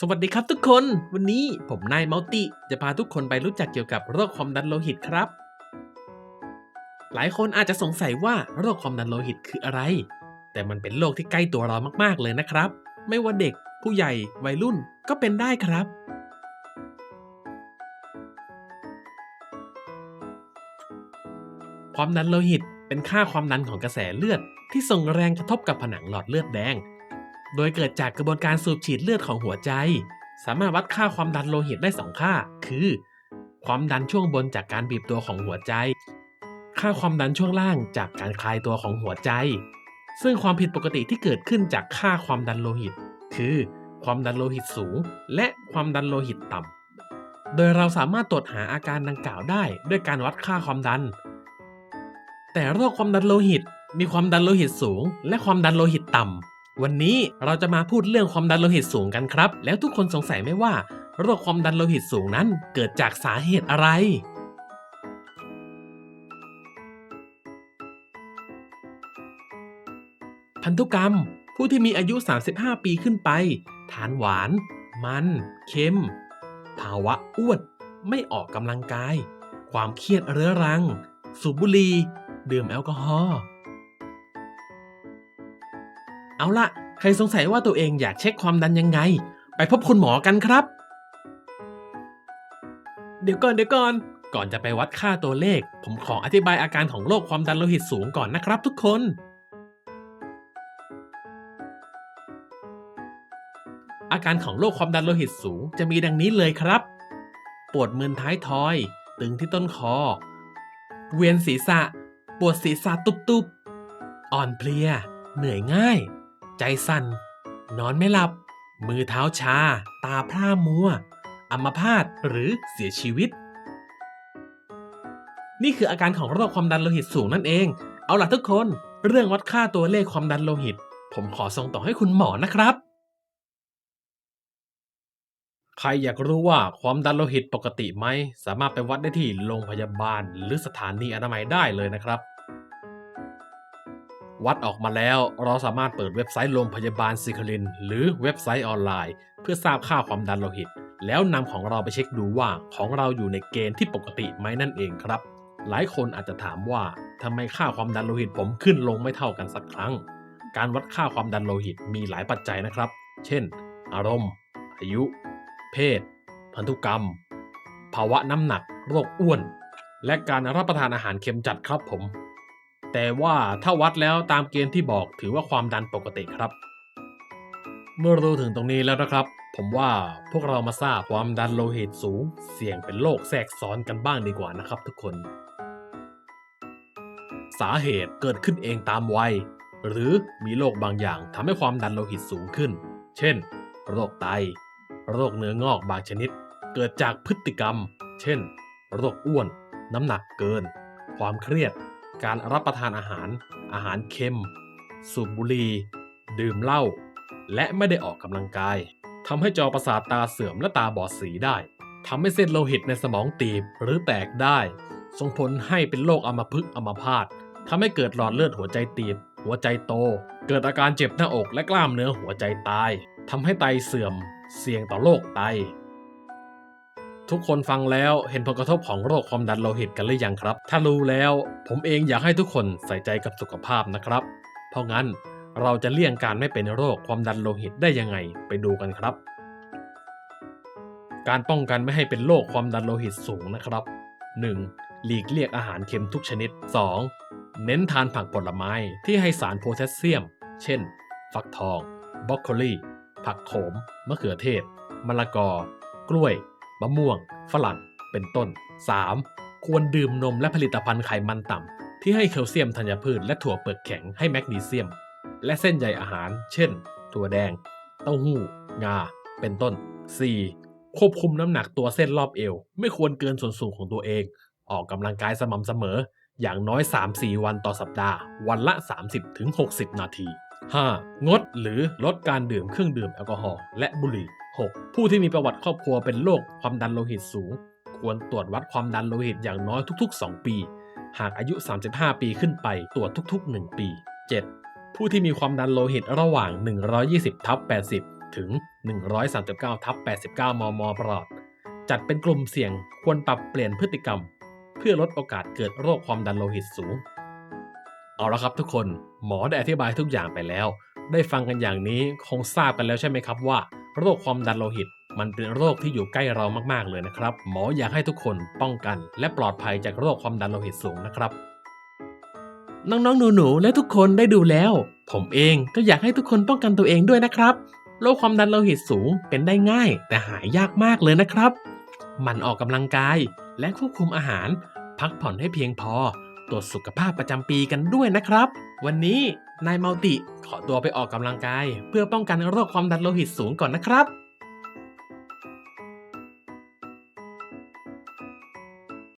สวัสดีครับทุกคน วันนี้ผมนายมัลติ จะพาทุกคนไปรู้จักเกี่ยวกับโรคความดันโลหิตครับ หลายคนอาจจะสงสัยว่าโรคความดันโลหิตคืออะไร แต่มันเป็นโรคที่ใกล้ตัวเรามากๆเลยนะครับ ไม่ว่าเด็ก ผู้ใหญ่ วัยรุ่นก็เป็นได้ครับ ความดันโลหิตเป็นค่าความดันของกระแสเลือดที่ส่งแรงกระทบกับผนังหลอดเลือดแดง โดยเกิดจากกระบวนการสูบฉีดเลือดของหัวใจ สามารถวัดค่าความดันโลหิตได้สองค่า คือ ความดันช่วงบนจากการบีบตัวของหัวใจ ค่าความดันช่วงล่างจากการคลายตัวของหัวใจ ซึ่งความผิดปกติที่เกิดขึ้นจากค่าความดันโลหิต คือ ความดันโลหิตสูง และความดันโลหิตต่ำ โดยเราสามารถตรวจหาอาการดังกล่าวได้ ด้วยการวัดค่าความดัน แต่โรคความดันโลหิตมีความดันโลหิตสูง และความดันโลหิตต่ำ วันนี้เราจะมาพูดเรื่องความดันโลหิตสูงกันครับ แล้วทุกคนสงสัยไหมว่า โรคความดันโลหิตสูงนั้นเกิดจากสาเหตุอะไรพันธุกรรม ผู้ที่มีอายุ 35 ปีขึ้นไป ทานหวาน มัน เค็ม ภาวะอ้วน ไม่ออกกำลังกาย ความเครียดเรื้อรัง สูบบุหรี่ดื่มแอลกอฮอล์ เอาละใครสงสัยว่าตัวเองอยากเช็คความดันยังไง ไปพบคุณหมอกันครับ เดี๋ยวก่อนเดี๋ยวก่อน ก่อนจะไปวัดค่าตัวเลข ผมขออธิบายอาการของโรคความดันโลหิตสูงก่อนนะครับทุกคน อาการของโรคความดันโลหิตสูงจะมีดังนี้เลยครับ ปวดมึนท้ายทอย ตึงที่ต้นคอ เวียนศีรษะ ปวดศีรษะตุบๆ อ่อนเพลีย เหนื่อยง่าย ใจสั่น นอนไม่หลับ มือเท้าชา ตาพร่ามัว อัมพาตหรือเสียชีวิต นี่คืออาการของโรคความดันโลหิตสูงนั่นเอง เอาล่ะทุกคน เรื่องวัดค่าตัวเลขความดันโลหิต ผมขอส่งต่อให้คุณหมอนะครับ ใครอยากรู้ว่าความดันโลหิตปกติไหม สามารถไปวัดได้ที่โรงพยาบาลหรือสถานีอนามัยได้เลยนะครับ วัดออกมาแล้วเราสามารถเปิดเว็บไซต์โรงพยาบาลซิคลิน หรือเว็บไซต์ออนไลน์ เพื่อทราบค่าความดันโลหิต แล้วนำของเราไปเช็คดูว่าของเราอยู่ในเกณฑ์ที่ปกติไหมนั่นเองครับ หลายคนอาจจะถามว่าทำไมค่าความดันโลหิตผมขึ้นลงไม่เท่ากันสักครั้ง การวัดค่าความดันโลหิตมีหลายปัจจัยนะครับ เช่น อารมณ์ อายุ เพศ พันธุกรรม ภาวะน้ำหนัก โรคอ้วน และการรับประทานอาหารเค็มจัดครับผม แต่ว่าถ้าวัดแล้วตามเกณฑ์ที่บอกถือว่าความดันปกติครับ เมื่อรู้ถึงตรงนี้แล้วนะครับ ผมว่าพวกเรามาทราบความดันโลหิตสูง เสี่ยงเป็นโรคแทรกซ้อนกันบ้างดีกว่านะครับ ทุกคน สาเหตุเกิดขึ้นเองตามวัย หรือมีโรคบางอย่างทำให้ความดันโลหิตสูงขึ้น เช่น โรคไต โรคเนื้องอกบางชนิด เกิดจากพฤติกรรม เช่น โรคอ้วน น้ำหนักเกิน ความเครียด การรับประทานอาหาร อาหารเค็ม สูบบุหรี่ ดื่มเหล้า และไม่ได้ออกกำลังกาย ทำให้จอประสาทตาเสื่อมและตาบอดสีได้ ทำให้เส้นโลหิตในสมองตีบหรือแตกได้ ส่งผลให้เป็นโรคอัมพฤกษ์อัมพาตทำให้เกิดหลอดเลือดหัวใจตีบ หัวใจโต เกิดอาการเจ็บหน้าอกและกล้ามเนื้อหัวใจตาย ทำให้ไตเสื่อม เสี่ยงต่อโรคไต ทุกคนฟังแล้วเห็นผลกระทบของโรคความดันโลหิตกันหรือยังครับ ถ้ารู้แล้ว ผมเองอยากให้ทุกคนใส่ใจกับสุขภาพนะครับ เพราะงั้นเราจะเลี่ยงการไม่เป็นโรคความดันโลหิตได้ยังไงไปดูกันครับ การป้องกันไม่ให้เป็นโรคความดันโลหิตสูงนะครับ 1. หลีกเลี่ยงอาหารเค็มทุกชนิด 2. เน้นทานผักผลไม้ที่ให้สารโพแทสเซียม เช่น ฟักทองบรอกโคลีผักโขม มะเขือเทศ มะละกอ กล้วย มะม่วง ฝรั่ง เป็นต้น 3. ควรดื่มนมและผลิตภัณฑ์ไขมันต่ำ ที่ให้แคลเซียมธัญพืชและถั่วเปลือกแข็งให้แมกนีเซียม และเส้นใยอาหาร เช่น ถั่วแดง เต้าหู้ งา เป็นต้น 4. ควบคุมน้ำหนักตัวเส้นรอบเอว ไม่ควรเกินส่วนสูงของตัวเอง ออกกำลังกายสม่ำเสมอ อย่างน้อย 3-4 วันต่อสัปดาห์ วันละ 30-60 นาที 5. งดหรือลดการดื่มเครื่องดื่มแอลกอฮอล์และบุหรี่ 6. ผู้ที่มีประวัติครอบครัวเป็นโรคความดันโลหิตสูง ควรตรวจวัดความดันโลหิตอย่างน้อยทุก ๆ 2 ปี หากอายุ 35 ปีขึ้นไปตรวจทุก ๆ 1 ปี 7. ผู้ที่มีความดันโลหิตระหว่าง 120ทับ80 ถึง 139ทับ89 มมปลอด จัดเป็นกลุ่มเสี่ยงควรปรับเปลี่ยนพฤติกรรม เพื่อลดโอกาสเกิดโรคความดันโลหิตสูง เอาละครับทุกคนหมอได้อธิบายทุกอย่างไปแล้ว ได้ฟังกันอย่างนี้คงทราบกันแล้วใช่ไหมครับว่า โรคความดันโลหิต มันเป็นโรคที่อยู่ใกล้เรามากๆเลยนะครับ หมออยากให้ทุกคนป้องกัน และปลอดภัยจากโรคความดันโลหิตสูงนะครับ น้องๆหนูๆและทุกคนได้ดูแล้ว ผมเองก็อยากให้ทุกคนป้องกันตัวเองด้วยนะครับโรคความดันโลหิตสูงเป็นได้ง่าย แต่หายยากมากเลยนะครับ มันออกกำลังกายและควบคุมอาหาร พักผ่อนให้เพียงพอ ตรวจสุขภาพประจำปีกันด้วยนะครับ วันนี้นายมัลติขอตัวไปออกกำลังกาย เพื่อป้องกันโรคความดันโลหิตสูงก่อนนะครับ